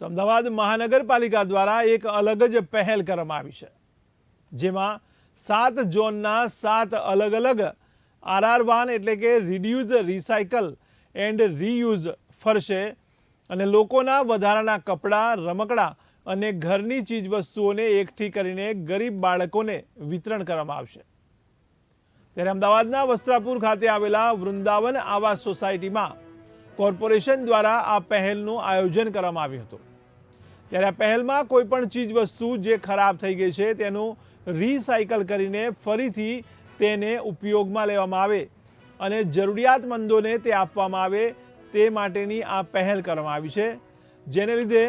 તો અમદાવાદ મહાનગરપાલિકા દ્વારા એક અલગ જ પહેલ કરવામાં આવી છે. જેમાં સાત ઝોનના સાત અલગ અલગ આરઆર વાન એટલે કે રિડ્યુઝ, રિસાયકલ એન્ડ રીયુઝ ફરશે અને લોકોના વધારાના કપડાં, રમકડાં અને ઘરની ચીજવસ્તુઓને એકઠી કરીને ગરીબ બાળકોને વિતરણ કરવામાં આવશે. ત્યારે અમદાવાદના વસ્ત્રાપુર ખાતે આવેલા વૃંદાવન આવાસ સોસાયટીમાં કોર્પોરેશન દ્વારા આ પહેલનું આયોજન કરવામાં આવ્યું હતું. ત્યારે આ પહેલમાં કોઈ પણ ચીજ વસ્તુ જે ખરાબ થઈ ગઈ છે તેનું રિસાયકલ કરીને ફરીથી તેને ઉપયોગમાં લેવામાં આવે અને જરૂરિયાતમંદોને તે આપવામાં આવે તે માટેની આ પહેલ કરવામાં આવી છે. જેને લીધે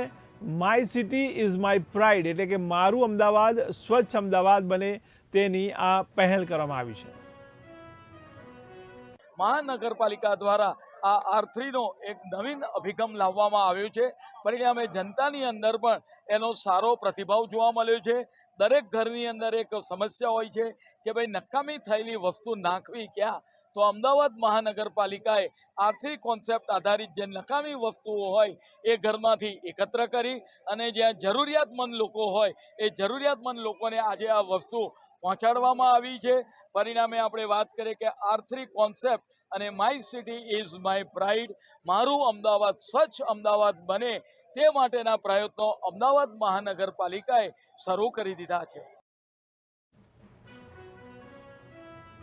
my city is my pride એટલે કે મારું અમદાવાદ સ્વચ્છ અમદાવાદ બને તેની આ પહેલ કરવામાં આવી છે. મહાનગરપાલિકા દ્વારા આ આર થ્રીનો એક નવીન અભિગમ લાવવામાં આવ્યો છે. પરિણામે જનતાની અંદર પણ એનો સારો પ્રતિભાવ જોવા મળ્યો છે. દરેક ઘરની અંદર એક સમસ્યા હોય છે કે ભાઈ નકામી થયેલી વસ્તુ નાખવી ક્યાં? તો અમદાવાદ મહાનગરપાલિકાએ આર્થિક કોન્સેપ્ટ આધારિત જે નકામી વસ્તુઓ હોય એ ઘરમાંથી એકત્ર કરી અને જ્યાં જરૂરિયાતમંદ લોકો હોય એ જરૂરિયાતમંદ લોકોને આજે આ વસ્તુ પહોંચાડવામાં આવી છે. પરિણામે આપણે વાત કરીએ કે આર્થિક કોન્સેપ્ટ અને my city is my pride મારું અમદાવાદ સ્વચ્છ અમદાવાદ બને. તે માટેના પ્રયત્નો અમદાવાદ મહાનગરપાલિકાએ શરૂ કરી દીધા છે.